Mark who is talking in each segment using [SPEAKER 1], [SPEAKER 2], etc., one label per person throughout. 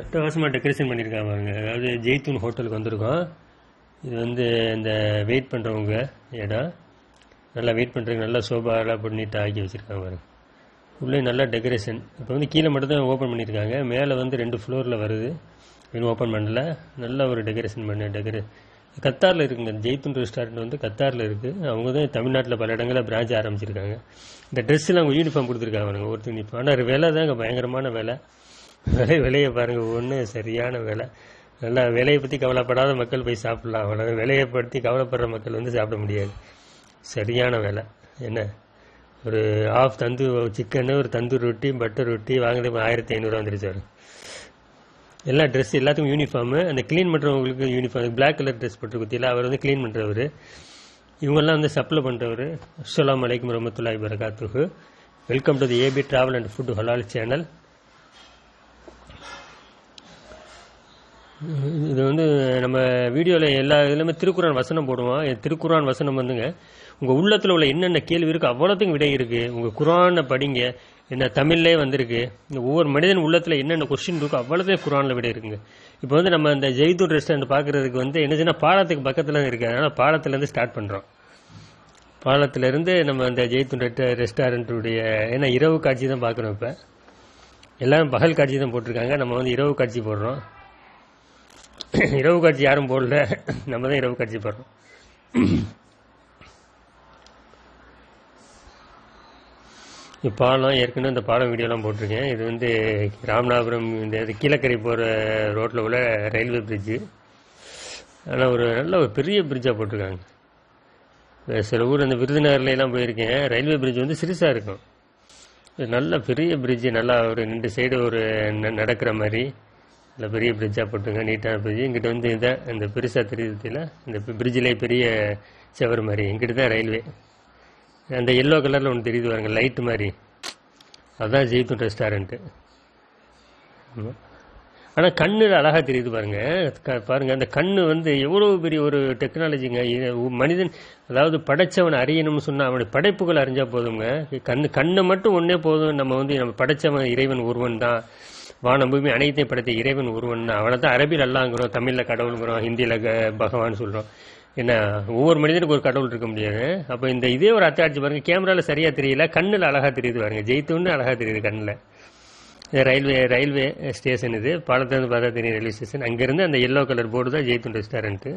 [SPEAKER 1] அட்டகாசமாக டெக்கரேஷன் பண்ணியிருக்காங்க பாருங்க. அதாவது ஜெய்தூன் ஹோட்டலுக்கு வந்திருக்கோம். இது வந்து இந்த வெயிட் பண்ணுறவங்க இடம். நல்லா வெயிட் பண்ணுறதுக்கு நல்லா சோபாலாம் போட்டு நீட்டாக ஆக்கி வச்சுருக்காங்க பாருங்க. உள்ளே நல்லா டெக்கரேஷன் இப்போ வந்து கீழே மட்டும் தான் ஓப்பன் பண்ணியிருக்காங்க மேலே வந்து ரெண்டு ஃப்ளோரில் வருது. இன்னும் ஓப்பன் பண்ணல. நல்ல ஒரு டெக்கரேஷன் பண்ண டெக்கரே கத்தாரில் இருக்குங்க ஜெய்தூன் ரெஸ்டாரண்ட் வந்து கத்தாரில் இருக்குது அவங்க தான் தமிழ்நாட்டில் பல இடங்களில் பிரான்ச் ஆரம்பிச்சிருக்காங்க. இந்த ட்ரெஸ்ஸில் அவங்க யூனிஃபார்ம் கொடுத்துருக்காங்க அவங்க ஒருத்தர் யூனிஃபார்ம் ஆனால் விலை தாங்க பயங்கரமான விலை. விலை விலையை பாருங்கள் ஒன்று சரியான விலை. நல்லா விலையை பற்றி கவலைப்படாத மக்கள் போய் சாப்பிட்லாம் அவ்வளோ விலையை பற்றி கவலைப்படுற மக்கள் வந்து சாப்பிட முடியாது. சரியான விலை. என்ன? ஒரு ஆஃப் தந்து சிக்கனு ஒரு தந்தூர் ரொட்டி பட்டர் ரொட்டி வாங்கினது ஆயிரத்தி ஐநூறுரூவா வந்துருச்சு வரும் எல்லா ட்ரெஸ் எல்லாத்துக்கும் யூனிஃபார்மு அந்த க்ளீன் பண்ணுறவங்களுக்கு யூனிஃபார்ம் பிளாக் கலர் ட்ரெஸ் போட்டு குத்தியில் அவர் வந்து க்ளீன் பண்ணுறவர் இவங்கெல்லாம் வந்து சப்ளை பண்ணுறவர் அஸ்லாம் வலைக்கம் ரமத்துல்லாய் பரகாத்துகு welcome to the AB travel and food ஹலால் சேனல் இது வந்து நம்ம வீடியோவில் எல்லா இதுலையுமே திருக்குறான் வசனம் போடுவோம் இந்த திருக்குறான் வசனம் வந்துங்க உங்கள் உள்ளத்தில் உள்ள என்னென்ன கேள்வி இருக்குது அவ்வளோத்துக்கும் விடை இருக்குது உங்கள் குரானை படிங்க என்ன தமிழ்லே வந்திருக்கு. இந்த ஒவ்வொரு மனிதன் உள்ளத்தில் என்னென்ன கொஸ்டின் இருக்கோ அவ்வளோதே குரானில் விடை இருக்குங்க. இப்போ வந்து நம்ம இந்த ஜெய்தூர் ரெஸ்டாரண்ட் பார்க்குறதுக்கு வந்து என்னச்சுன்னா பாலத்துக்கு பக்கத்தில் இருக்குது அதனால் பாலத்துலேருந்து ஸ்டார்ட் பண்ணுறோம் பாலத்திலேருந்து நம்ம அந்த ஜெய்தூர் ரெட் ரெஸ்டாரண்ட்டுடைய ஏன்னா இரவு காட்சி தான் பார்க்குறோம் இப்போ. எல்லாரும் பகல் காட்சி தான் போட்டிருக்காங்க. நம்ம வந்து இரவு காட்சி போடுறோம். இரவு காட்சி யாரும் போடல. நம்ம தான் இரவு காட்சி போடுறோம். இந்த பாலம் ஏற்கனவே இந்த பாலம் வீடியோலாம் போட்டிருக்கேன். இது வந்து ராமநாதபுரம் இந்த இது கீழக்கரை போகிற ரோட்டில் உள்ள ரயில்வே பிரிட்ஜு ஆனால் ஒரு நல்ல ஒரு பெரிய பிரிட்ஜாக போட்டிருக்காங்க. சில ஊர் அந்த விருதுநகர்லாம் போயிருக்கேன். ரயில்வே பிரிட்ஜ் வந்து சிறுசாக இருக்கும். இது நல்ல பெரிய பிரிட்ஜு நல்லா ஒரு ரெண்டு சைடு ஒரு ந- நடக்கிற மாதிரி. நல்ல பெரிய பிரிட்ஜாக போட்டுங்க நீட்டான பிரிட்ஜ் இங்கிட்ட வந்து இதான் இந்த பெருசாக தெரியுதுல இந்த பிரிட்ஜிலே பெரிய செவர் மாதிரி இங்கிட்ட தான் ரயில்வே அந்த எல்லோ கலரில் ஒன்று தெரியுது பாருங்க லைட் மாதிரி. அதுதான் ஜெய்தூன் ரெஸ்டாரண்ட்டு ஆனால் கண்ணில் அழகாக தெரியுது பாருங்கள் க- அந்த கண்ணு வந்து எவ்வளோ பெரிய ஒரு டெக்னாலஜிங்க மனிதன் அதாவது படைச்சவன் அறியணும்னு சொன்னால் அவனுடைய படைப்புகள் அறிஞ்சால் போதுங்க கண் கண்ணை மட்டும் ஒன்றே போதும் நம்ம வந்து நம்ம படைச்சவன் இறைவன் ஒருவன் தான். வானம் பூமி அனைத்தையும் படைத்த இறைவன் ஒருவன். அவனை தான் அரபியில் அல்லாங்கிறோம் தமிழில் கடவுளுங்கிறோம் ஹிந்தியில் பகவான் சொல்கிறோம் என்ன ஒவ்வொரு மனிதனுக்கு ஒரு கடவுள் இருக்க முடியாது. அப்போ இந்த இதே ஒரு அத்தாட்சி பாருங்க கேமராவில் சரியாக தெரியல கண்ணில் அழகாக தெரியுது பாருங்க. ஜெயித்தோன்னு அழகாக தெரியுது கண்ணில். இது ரயில்வே ரயில்வே ஸ்டேஷன் இது. பாலத்திலேருந்து பார்த்தா தெரியும் ரயில்வே ஸ்டேஷன். அங்கேருந்து அந்த எல்லோ கலர் போர்டு தான் ஜெய்தூன் ரெஸ்டாரண்ட்டு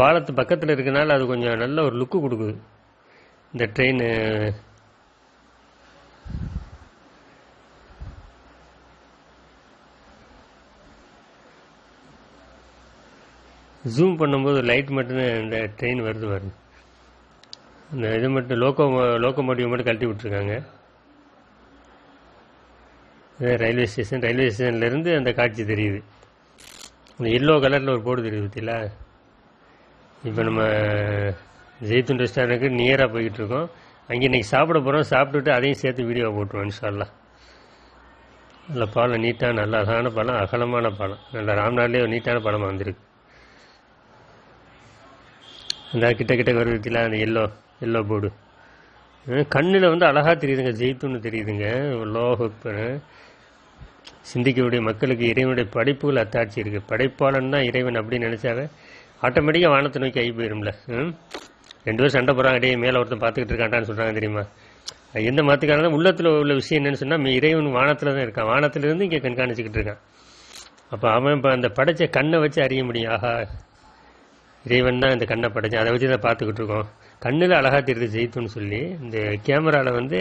[SPEAKER 1] பாலத்து பக்கத்தில் இருக்கனால அது கொஞ்சம் நல்ல ஒரு லுக்கு கொடுக்குது. இந்த ட்ரெயின் ஜூம் பண்ணும்போது லைட் மட்டும் இந்த ட்ரெயின் வருது வருது இந்த இது மட்டும் லோக்கோ லோக்கோமோட்டிவ் மட்டும் கழட்டி விட்ருக்காங்க இது ரயில்வே ஸ்டேஷன் ரயில்வே ஸ்டேஷன்லேருந்து அந்த காட்சி தெரியுது. இந்த எல்லோ கலரில் ஒரு போர்டு தெரியுது பார்த்தீங்களா இப்போ நம்ம ஜெய்துன் ரெஸ்டாரண்ட்டுக்கு நியராக போய்கிட்டு இருக்கோம். அங்கே இன்னைக்கு சாப்பிட போகிறோம் சாப்பிட்டுட்டு அதையும் சேர்த்து வீடியோ போட்டுருவோம் இன்ஷால்லாம் நல்ல பாலம் நீட்டாக நல்ல அழகான பழம் அகலமான பழம். நல்ல ராம்நாட்லேயே ஒரு நீட்டான பழம் வந்திருக்கு. அந்த கிட்ட கிட்ட வருதுல அந்த எல்லோ எல்லோ போர்டு கண்ணில் வந்து அழகாக தெரியுதுங்க ஜெயித்துன்னு தெரியுதுங்க. லோக சிந்திக்கக்கூடிய மக்களுக்கு இறைவனுடைய படைப்புகள் அத்தாட்சி இருக்குது படைப்பாளன் தான் இறைவன் அப்படின்னு நினச்சாவே ஆட்டோமேட்டிக்காக வானத்தை நோக்கி ஆகி போயிரும்ல. ரெண்டு பேரும் சண்டை போகிறாங்க அடையே மேலே ஒருத்தன் பார்த்துக்கிட்டு இருக்காண்டான்னு சொல்கிறாங்க தெரியுமா? அது எந்த மதத்துக்காரனா உள்ளத்தில் உள்ள விஷயம் என்னென்னு சொன்னால் இறைவன் வானத்தில் தான் இருக்கான். வானத்திலிருந்து இங்கே கண்காணிச்சிக்கிட்டு இருக்கான். அப்போ அவன் இப்போ அந்த படைச்ச கண்ணை வச்சு அறிய முடியும். ஆஹா இறைவன் தான் இந்த கண்ணை படைச்சான் அதை வச்சு தான் பார்த்துக்கிட்டு இருக்கோம். கண்ணில் அழகாக தெரியுது ஜெயித்துன்னு சொல்லி. இந்த கேமராவில் வந்து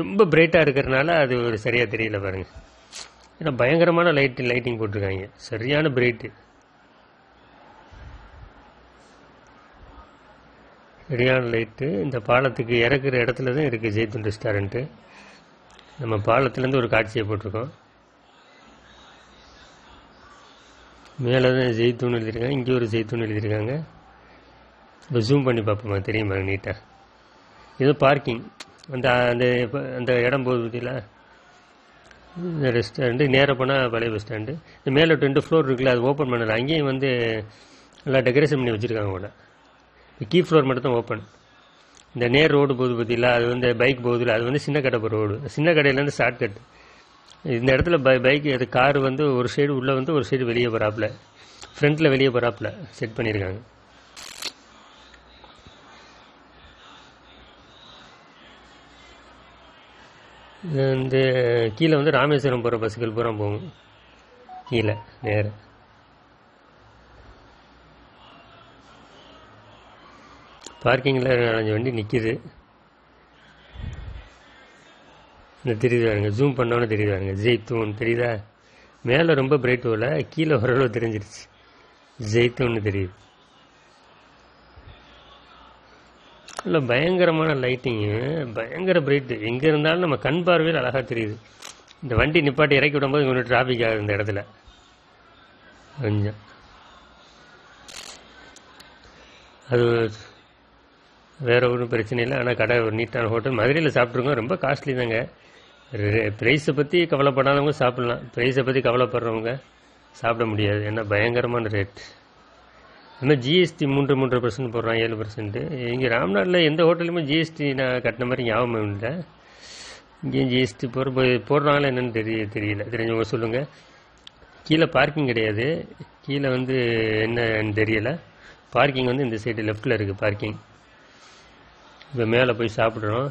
[SPEAKER 1] ரொம்ப பிரைட்டாக இருக்கிறனால அது ஒரு சரியாக தெரியல பாருங்கள் ஏன்னா பயங்கரமான லைட் லைட்டிங் போட்டிருக்காங்க. சரியான பிரைட்டு சரியான லைட்டு இந்த பாலத்துக்கு இறக்குற இடத்துல தான் இருக்குது ஜெயித்துன் ரெஸ்டாரண்ட்டு நம்ம பாலத்துலேருந்து ஒரு காட்சியை போட்டிருக்கோம். மேலே தான் ஜெய்தூன் எழுதியிருக்காங்க இங்கே ஒரு ஜெய்தூன் எழுதியிருக்காங்க. இப்போ ஜூம் பண்ணி பார்ப்போமா தெரியுமா நீட்டாக இது பார்க்கிங் அந்த அந்த அந்த இடம் போகுது பார்த்தீங்களா இந்த ரெஸ்டாரண்ட்டு நேராக போனால் பழைய பஸ் ஸ்டாண்டு இந்த மேலே ரெண்டு ஃப்ளோர் இருக்குல்ல அது ஓப்பன் பண்ணல. அங்கேயும் வந்து நல்லா டெக்கரேஷன் பண்ணி வச்சுருக்காங்க கூட இப்போ கீ ஃப்ளோர் மட்டும் தான் ஓப்பன் இந்த நேர் ரோடு போகுது பார்த்தீங்களா அது வந்து பைக் போகுதுல அது வந்து சின்ன கடை ரோடு சின்ன கடையிலேருந்து ஷார்ட் கட் இந்த இடத்துல பை பைக் அது கார் வந்து ஒரு சைடு உள்ளே வந்து ஒரு சைடு வெளியே போகிறாப்புல ஃப்ரண்ட்டில் வெளியே போகிறாப்புல செட் பண்ணியிருக்காங்க இது வந்து கீழே வந்து ராமேஸ்வரம் போகிற பஸ்ஸுகள் பூரா போகும். கீழே நேர. பார்க்கிங்கில் நாலஞ்சு வண்டி நிற்கிது இந்த தெரியுது பாருங்க ஜூம் பண்ணோன்னு தெரியுது பாருங்க ஜெய்தூன் தெரியுதா? மேலே ரொம்ப பிரைட் போகல கீழே ஓரளவு தெரிஞ்சிருச்சு. ஜெய்தூன்னு தெரியுது. இல்லை பயங்கரமான லைட்டிங்கு பயங்கர பிரைட்டு எங்கே இருந்தாலும் நம்ம கண் பார்வையில் அழகாக தெரியுது. இந்த வண்டி நிப்பாட்டி இறக்கி விடும்போது இங்கே டிராஃபிக் ஆகுது இந்த இடத்துல. கொஞ்சம். அது வேற ஒன்றும் பிரச்சனை இல்லை. ஆனால் கடை ஒரு நீட்டான ஹோட்டல் மதுரையில் சாப்பிட்ருக்கோம் ரொம்ப காஸ்ட்லி தாங்க. ப்ரைஸை பற்றி கவலைப்படாதவங்க சாப்பிட்லாம். ப்ரைஸை பற்றி கவலைப்படுறவங்க சாப்பிட முடியாது. ஏன்னா பயங்கரமான ரேட் அதுமாதிரி ஜிஎஸ்டி மூன்று மூன்று பர்சன்ட் போடுறான் ஏழு பர்சன்ட்டு இங்கே ராம்நாட்டில் எந்த ஹோட்டலுமே ஜிஎஸ்டி நான் கட்டின மாதிரி ஞாபகம் இல்லை. இங்கேயும் ஜிஎஸ்டி போகிற போடுறாங்களா என்னென்னு தெரிய தெரியல. தெரிஞ்சவங்க சொல்லுங்கள் கீழே பார்க்கிங் கிடையாது. கீழே வந்து என்னன்னு தெரியலை. பார்க்கிங் வந்து இந்த சைடு லெஃப்ட்டில் இருக்குது பார்க்கிங் இப்போ மேலே போய் சாப்பிட்றோம்.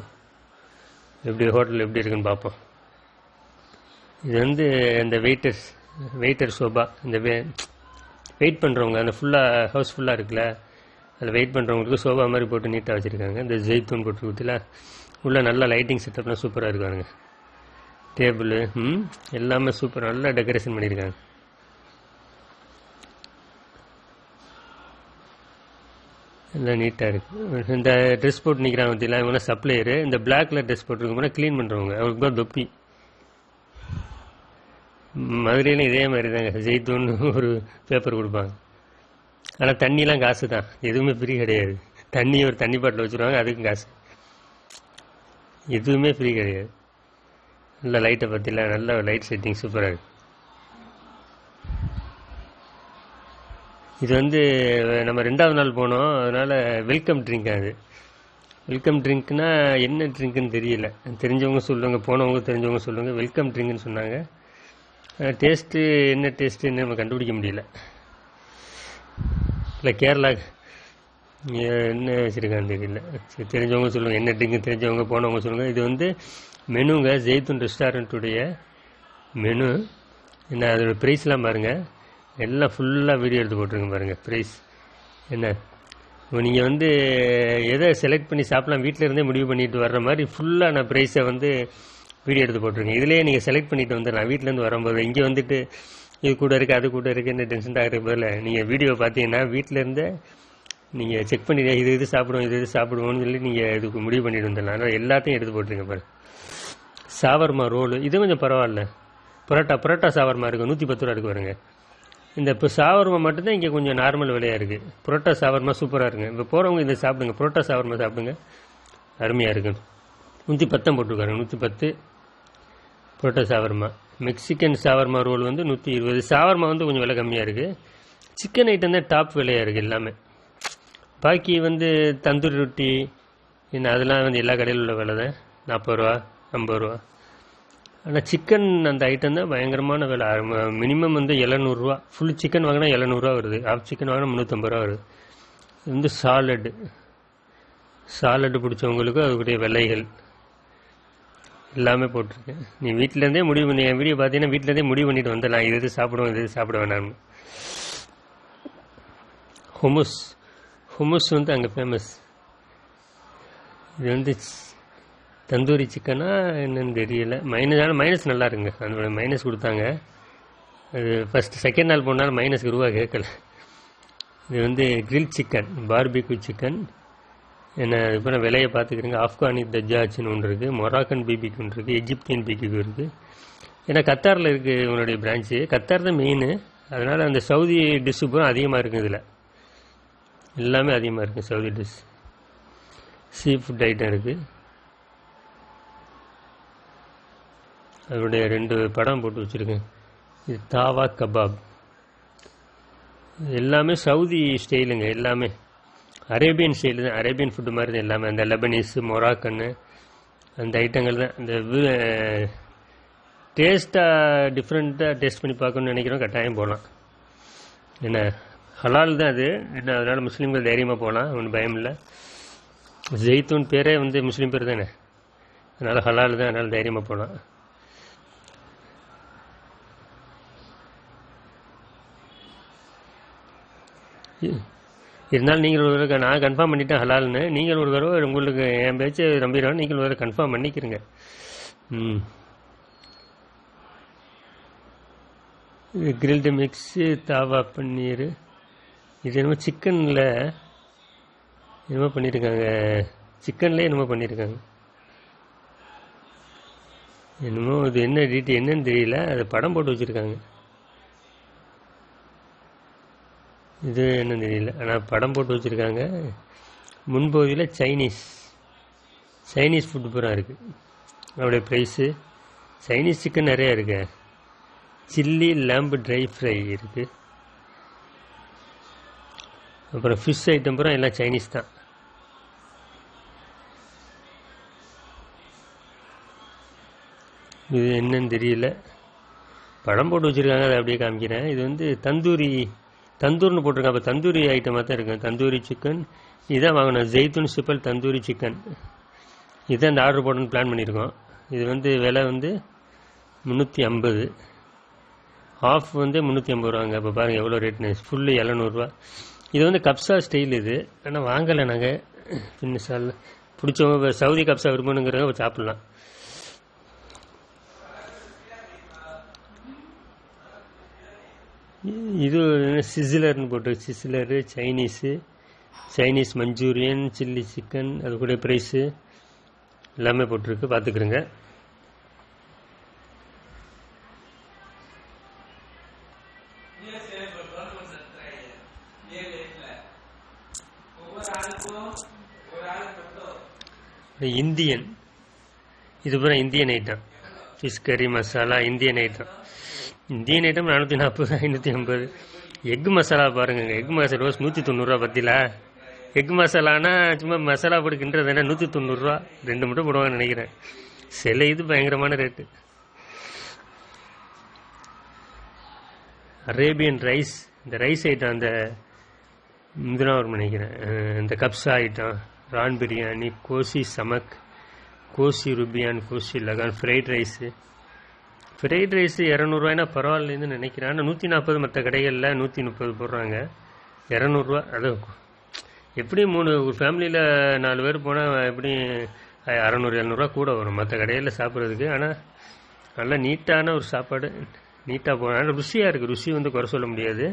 [SPEAKER 1] எப்படி ஹோட்டல் எப்படி இருக்குன்னு பார்ப்போம். இது வந்து இந்த வெயிட்டர்ஸ் வெயிட்டர் சோபா இந்த வே வெயிட் பண்ணுறவங்க அந்த ஃபுல்லாக ஹவுஸ் ஃபுல்லாக இருக்குல்ல அதில் வெயிட் பண்ணுறவங்களுக்கு சோபா மாதிரி போட்டு நீட்டாக வச்சுருக்காங்க. இந்த ஜெய்தூன் போட்டு கொடுத்துல உள்ள நல்ல லைட்டிங் செட்டப்லாம் சூப்பராக இருக்காங்க டேபிள் ம் எல்லாமே சூப்பர் நல்லா டெக்கரேஷன் பண்ணியிருக்காங்க எல்லாம் நீட்டாக இருக்குது இந்த ட்ரெஸ் போட்டு நிற்கிறாங்க பார்த்தீங்களா இவங்க சப்ளையரு இந்த பிளாக் கலர் ட்ரெஸ் போட்டுருக்கோம்னா க்ளீன் பண்ணுறவங்க அவங்களுக்கு தான் தொப்பி. மதுரையிலும் இதே மாதிரி தாங்க ஜெய்தூன்னு ஒரு பேப்பர் கொடுப்பாங்க. ஆனால் தண்ணிலாம் காசு தான் எதுவுமே ஃப்ரீ கிடையாது. தண்ணி ஒரு தண்ணி பாட்டில் வச்சுருவாங்க அதுக்கும் காசு. எதுவுமே ஃப்ரீ கிடையாது. நல்ல லைட்டை பற்றிலாம் நல்ல லைட் செட்டிங் சூப்பராக இருக்குது இது வந்து நம்ம ரெண்டாவது நாள் போனோம். அதனால் வெல்கம் ட்ரிங்க் அது. வெல்கம் ட்ரிங்க்னா என்ன ட்ரிங்க்குன்னு தெரியல. தெரிஞ்சவங்க சொல்லுவாங்க போனவங்க தெரிஞ்சவங்க சொல்லுவாங்க வெல்கம் ட்ரிங்க்னு சொன்னாங்க. டேஸ்ட்டு என்ன டேஸ்ட்டுன்னு நம்ம கண்டுபிடிக்க முடியல. இல்லை கேரளா என்ன வச்சுருக்கான்னு தெரியல. சரி தெரிஞ்சவங்க சொல்லுங்கள் என்ன ட்ரிங்க் தெரிஞ்சவங்க போனவங்க சொல்லுங்கள் இது வந்து மெனுங்க ஜெய்தூன் ரெஸ்டாரண்ட்டுடைய மெனு. என்ன அதோட ப்ரைஸ்லாம் பாருங்கள் எல்லாம் ஃபுல்லாக வீடியோ எடுத்து போட்டிருங்க பாருங்கள் ப்ரைஸ் என்ன? நீங்கள் வந்து எதை செலக்ட் பண்ணி சாப்பிடலாம் வீட்டில் இருந்தே முடிவு பண்ணிட்டு வர்ற மாதிரி ஃபுல்லாக நான் ப்ரைஸை வந்து வீடியோ எடுத்து போட்டிருக்கேன். இதுலேயே நீங்கள் செலக்ட் பண்ணிட்டு வந்துடலாம். வீட்டிலேருந்து வரும்போது இங்கே வந்துட்டு இது கூட இருக்குது அது கூட இருக்குன்னு டென்ஷன் ஆகிற பதில் நீங்கள் வீடியோ பார்த்தீங்கன்னா வீட்டிலேருந்தே நீங்கள் செக் பண்ணி இது இது சாப்பிடுவோம் இது இது சாப்பிடுவோம்னு சொல்லி நீங்கள் இதுக்கு முடிவு பண்ணிட்டு வந்துடலாம். அதனால் எல்லாத்தையும் எடுத்து போட்டுருங்க பாரு சாவர்மா ரோலு இது கொஞ்சம் பரவாயில்ல. பரோட்டா பரோட்டா சாவர்மா இருக்குது நூற்றி பத்து ரூபா இருக்கு பாருங்க. இந்த இப்போ சாவர்மா மட்டும்தான் இங்கே கொஞ்சம் நார்மல் விலையாக இருக்குது புரோட்டா சாவர்மா சூப்பராக இருக்குங்க. இப்போ போகிறவங்க இதை சாப்பிடுங்க. புரோட்டா சாவர்மா சாப்பிடுங்க. அருமையாக இருக்கு. நூற்றி பத்தம் போட்டிருக்காருங்க நூற்றி பத்து parotta shawarma. Mexican shawarma roll வந்து நூற்றி இருபது சாவர்மா வந்து கொஞ்சம் விலை கம்மியாக இருக்குது சிக்கன் ஐட்டம் தான் டாப் விலையாக இருக்குது எல்லாமே. பாக்கி வந்து தந்தூரி ரொட்டி இன்னும் அதெல்லாம் வந்து எல்லா கடையில் உள்ள விலை தான் நாற்பது ரூபா ஐம்பது ரூபா. ஆனால் சிக்கன் அந்த ஐட்டம் தான் பயங்கரமான விலை. மினிமம் வந்து எழுநூறுவா. ஃபுல் சிக்கன் வாங்கினா எழுநூறுவா வருது. ஹாஃப் சிக்கன் வாங்கினா முந்நூற்றம்பது ரூபா வருது. இது வந்து சாலடு சாலடு பிடிச்சவங்களுக்கு அதுக்குடைய விலைகள் எல்லாமே போட்டிருக்கேன். நீ வீட்டிலேருந்தே முடிவு பண்ணி. என் வீடியோ பார்த்தீங்கன்னா வீட்டிலேருந்தே முடிவு பண்ணிட்டு வந்துடலாம். இது இது சாப்பிடுவோம் இது இது சாப்பிட வேணாம்னு. ஹுமுஸ் ஹுமுஸ் வந்து அங்கே ஃபேமஸ் இது வந்து தந்தூரி சிக்கனா என்னன்னு தெரியல. மைனஸ் ஆனால் மைனஸ் நல்லா இருக்குங்க. அந்த மைனஸ் கொடுத்தாங்க. அது ஃபஸ்ட்டு செகண்ட் நாள் போனாலும் மைனஸ்க்கு ரூபா கேட்கல. இது வந்து கிரில் சிக்கன் பார்பிக்யூ சிக்கன் என்ன இப்போ நான் விலையை பார்த்துக்கிறேங்க. ஆப்கானி தஜாச்சுன்னு ஒன்று இருக்குது மொராக்கன் பிபிக்கு ஒன்று இருக்குது எஜிப்தியன் பிபிக்கு இருக்குது ஏன்னா கத்தாரில் இருக்குது இவனுடைய பிரான்ச்சு கத்தார் தான் மெயின் அதனால் அந்த சவுதி டிஷ்ஷு பூரா அதிகமாக இருக்குது இதில். எல்லாமே அதிகமாக இருக்குது Saudi dish sea food item இருக்குது அதனுடைய ரெண்டு படம் போட்டு வச்சுருக்கேன். இது தாவா கபாப். எல்லாமே சவுதி ஸ்டைலுங்க எல்லாமே. அரேபியன் ஸ்டைலு தான் அரேபியன் ஃபுட்டு மாதிரி தான் எல்லாமே. அந்த லெபனீஸு மொராக்கன்னு அந்த ஐட்டங்கள் தான். அந்த டேஸ்ட்டாக டிஃப்ரெண்ட்டாக டேஸ்ட் பண்ணி பார்க்கணும்னு நினைக்கிறோம் கட்டாயம் போகலாம். என்ன ஹலால் தான் அது. என்ன அதனால் முஸ்லீம்கள் தைரியமாக போகலாம் ஒன்றும் பயம் இல்லை. ஜெய்தூன் பேரே வந்து முஸ்லீம் பேர் தானே. அதனால் ஹலால் தான் அதனால் தைரியமாக போகலாம். இருந்தாலும் நீங்கள் ஒரு தடவை நான் கன்ஃபார்ம் பண்ணிட்டேன் ஹலால்னு. நீங்கள் ஒரு தடவை உங்களுக்கு என் பேச்சு நம்பிடுறோம் நீங்கள் ஒரு தடவை கன்ஃபார்ம் பண்ணிக்கிறீங்க. ம். இது கிரில்டு மிக்ஸு தாவா பன்னீர். இது என்னமோ சிக்கனில் என்னமோ பண்ணியிருக்காங்க சிக்கன்லேயே என்னமோ பண்ணியிருக்காங்க என்னமோ இது என்ன டீட்டெயில் என்னன்னு தெரியல. அது படம் போட்டு வச்சுருக்காங்க. இது என்னன்னு தெரியல. ஆனால் படம் போட்டு வச்சுருக்காங்க. முன்பகுதியில் சைனீஸ். சைனீஸ் ஃபுட்டு பூரா இருக்குது அவருடைய ப்ரைஸு சைனீஸ் சிக்கன் நிறையா இருக்கு. சில்லி லேம்பு ட்ரை ஃப்ரை இருக்குது அப்புறம் ஃபிஷ் ஐட்டம் பூரா எல்லாம் சைனீஸ் தான். இது என்னன்னு தெரியல. படம் போட்டு வச்சுருக்காங்க அதை அப்படியே காமிக்கிறேன். இது வந்து தந்தூரி தந்தூர்னு போட்டிருக்காங்க. அப்போ தந்தூரி ஐட்டமாக தான் இருக்கு தந்தூரி சிக்கன் இதான் வாங்கினேன் ஜெய்தூன் சிப்பல் தந்தூரி சிக்கன் இதான் இந்த ஆர்டர் போடணும்னு பிளான் பண்ணியிருக்கோம். இது வந்து விலை வந்து முந்நூற்றி ஐம்பது. ஆஃப் வந்து முந்நூற்றி ஐம்பது ரூபாங்க. இப்போ பாருங்கள் எவ்வளோ ரேட்னு ஃபுல்லு எழுநூறுவா இது வந்து கப்சா ஸ்டைல் இது. ஆனால் வாங்கலை நாங்கள் பின்ன சால் பிடிச்சவங்க சவுதி கப்சா விரும்பணுங்கிறத சாப்பிட்லாம். இது சிசிலர்னு போட்டு sizzler Chinese Chinese Manchurian chilli chicken அது கூட ப்ரைஸு எல்லாமே போட்டிருக்கு. பார்த்துக்குறேங்க. இந்தியன். இது பூரா இந்தியன் ஐட்டம். ஃபிஷ் கறி masala Indian item. Indian item நானூற்றி நாற்பது ஐநூற்றி ஐம்பது. எக் மசாலா பாருங்க எக் மசாலா ரோஸ் நூற்றி தொண்ணூறுரூவா பத்திலா. எக் மசாலானா சும்மா மசாலா போட்டு கிண்டுறது என்ன? நூற்றி தொண்ணூறுரூவா ரெண்டு மட்டும் போடுவாங்கன்னு நினைக்கிறேன். சில இது பயங்கரமான ரேட்டு அரேபியன் ரைஸ் இந்த ரைஸ் ஐட்டம் அந்த இதெல்லாம் வரும் நினைக்கிறேன். இந்த கப்ஸா ஐட்டம் ரான் பிரியாணி கோசி சமக் கோசி ருபியான் கோசி லகான் ஃப்ரைட் ரைஸு ஃப்ரைட் ரைஸ் இரநூறுவாய்னா பரவாயில்லன்னு நினைக்கிறேன். ஆனால் நூற்றி நாற்பது மற்ற கடைகளில் நூற்றி முப்பது போடுறாங்க. இரநூறுவா அது எப்படியும் மூணு ஒரு ஃபேமிலியில் நாலு பேர் போனால் எப்படி அறநூறு இரநூறுவா கூட வரும் மற்ற கடையில் சாப்பிட்றதுக்கு. ஆனால் நல்லா நீட்டான ஒரு சாப்பாடு நீட்டாக போகணும் ஆனால் ருசியாக இருக்குது ருசி வந்து குறை சொல்ல முடியாது.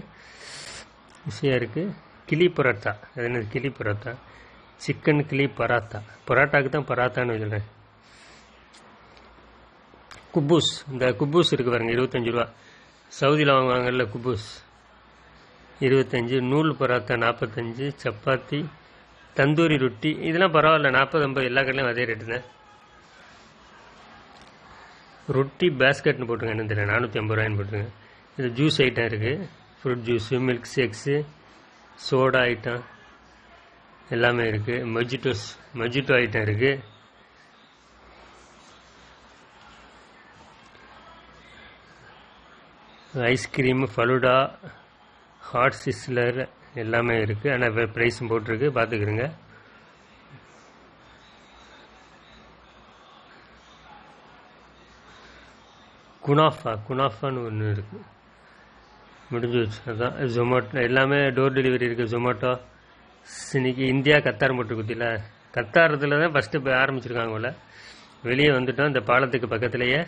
[SPEAKER 1] ருசியாக இருக்குது கிளி பரோட்டா. அது என்னது? கிளி பரோட்டா. சிக்கன் கிளி பராத்தா. பரோட்டாக்கு தான் பராத்தான்னு சொல்கிறேன் குப்பூஸ். இந்த குப்பூஸ் இருக்கு பாருங்க இருபத்தஞ்சு ரூபா. சவுதியில் வாங்குவாங்கல்ல குப்பூஸ். இருபத்தஞ்சு நூல் பராத்தா நாற்பத்தஞ்சு சப்பாத்தி தந்தூரி ரொட்டி. இதெல்லாம் பரவாயில்ல நாற்பது ஐம்பது எல்லா கடையிலும் அதே ரேட்டு தான் ரொட்டி பேஸ்கெட்னு போட்டுருங்க என்ன தெரியல நானூற்றி ஐம்பது ரூபாய்னு போட்டுருங்க இது ஜூஸ் ஐட்டம் இருக்குது fruit juice milk shakes soda item எல்லாமே இருக்குது மொஜிட்டோஸ் மொஜிட்டோ ஐட்டம் இருக்குது ice cream falooda hot sizzler எல்லாமே இருக்குது ஆனால் ப்ரைஸும் போட்டிருக்கு. பார்த்துக்கிறங்க. குனாஃபா குனாஃபான்னு ஒன்று இருக்குது முடிஞ்சு அதுதான் ஜொமேட்டோ எல்லாமே டோர் டெலிவரி இருக்குது ஜொமேட்டோ இன்னைக்கு இந்தியா கத்தார் மட்டும் குத்தில கத்தாரத்தில் தான் ஃபஸ்ட்டு ஆரம்பிச்சிருக்காங்க போல். வெளியே வந்துட்டோம். இந்த பாலத்துக்கு பக்கத்துலேயே.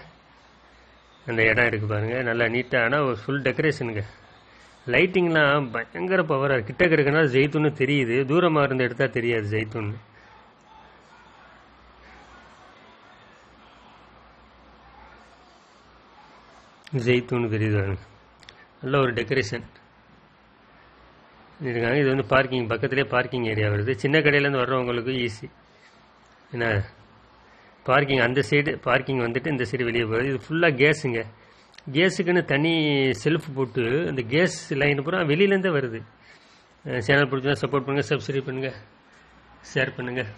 [SPEAKER 1] அந்த இடம் இருக்குது பாருங்கள் நல்லா நீட்டாக ஆனால் ஒரு ஃபுல் டெக்கரேஷனுங்க லைட்டிங்லாம் பயங்கர பவராக கிட்டக்க இருக்குன்னா ஜெய்தூன்னு தெரியுது. தூரமாக இருந்து எடுத்தால் தெரியாது ஜெய்தூன் ஜெய்தூன் தெரியுது பாருங்க. நல்ல ஒரு டெக்கரேஷன் இருக்காங்க இது வந்து பார்க்கிங் பக்கத்துலேயே பார்க்கிங் ஏரியா வருது. சின்ன கடையிலேருந்து வர்றவங்களுக்கு ஈஸி என்ன? பார்க்கிங் அந்த சைடு பார்க்கிங் வந்துட்டு இந்த சைடு வெளியே போகுது. இது ஃபுல்லாக கேஸுங்க கேஸுக்குன்னு தனி செல்ஃப் போட்டு அந்த கேஸ் லைன் பூரா வெளியிலேருந்தே வருது. சேனல் பிடிச்சா சப்போர்ட் பண்ணுங்கள் சப்ஸ்கிரைப் பண்ணுங்கள் ஷேர் பண்ணுங்கள்